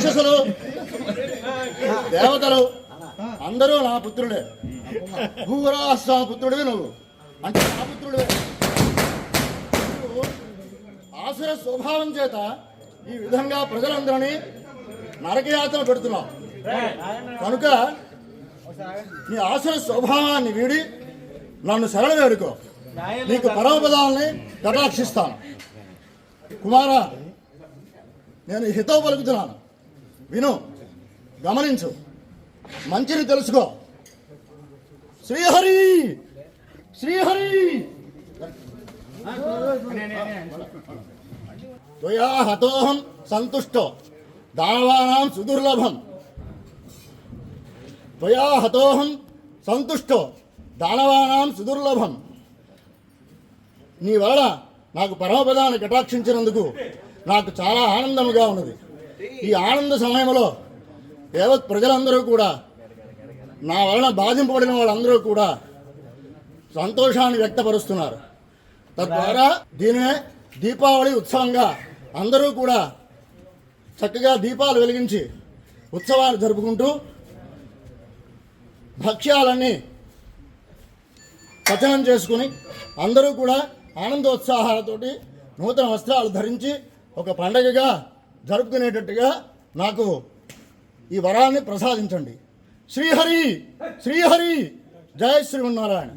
రాక్షసులు దేవతలు అందరూ నా పుత్రుడే భూరాస్వామి పుత్రుడివి నువ్వు. అంటే నా పుత్రుడివే. ఆసుర స్వభావం చేత ఈ విధంగా ప్రజలందరినీ నరకయాత్ర పెడుతున్నావు. కనుక నీ ఆసుర స్వభావాన్ని వీడి నన్ను శరణ వేడుకో. నీకు పరమపదాలని కటాక్షిస్తాను కుమారా నేను హితం పలుకుతున్నాను. విను గమనించు మంచిని తెలుసుకో. శ్రీహరి! శ్రీహరి! త్వయా హతోహం సంతుష్టో దానవానాం సుదుర్లభం. త్వయా హతోహం సంతుష్టో దానవానాం సుదుర్లభం. నీ వలన నాకు పరమపదాన్ని కటాక్షించినందుకు నాకు చాలా ఆనందముగా ఉన్నది. ఈ ఆనంద సమయంలో యావత్ ప్రజలందరూ కూడా నా వలన బాధింపబడిన వాళ్ళందరూ కూడా సంతోషాన్ని వ్యక్తపరుస్తున్నారు. తద్వారా దీనినే దీపావళి ఉత్సవంగా అందరూ కూడా చక్కగా దీపాలు వెలిగించి ఉత్సవాలు జరుపుకుంటూ భక్ష్యాలన్నీ పచనం చేసుకుని అందరూ కూడా ఆనందోత్సాహాలతోటి నూతన వస్త్రాలు ధరించి ఒక పండగగా జరుపుకునేటట్టుగా నాకు ఈ వరాన్ని ప్రసాదించండి. శ్రీహరి శ్రీహరి జయ శ్రీమన్నారాయణ.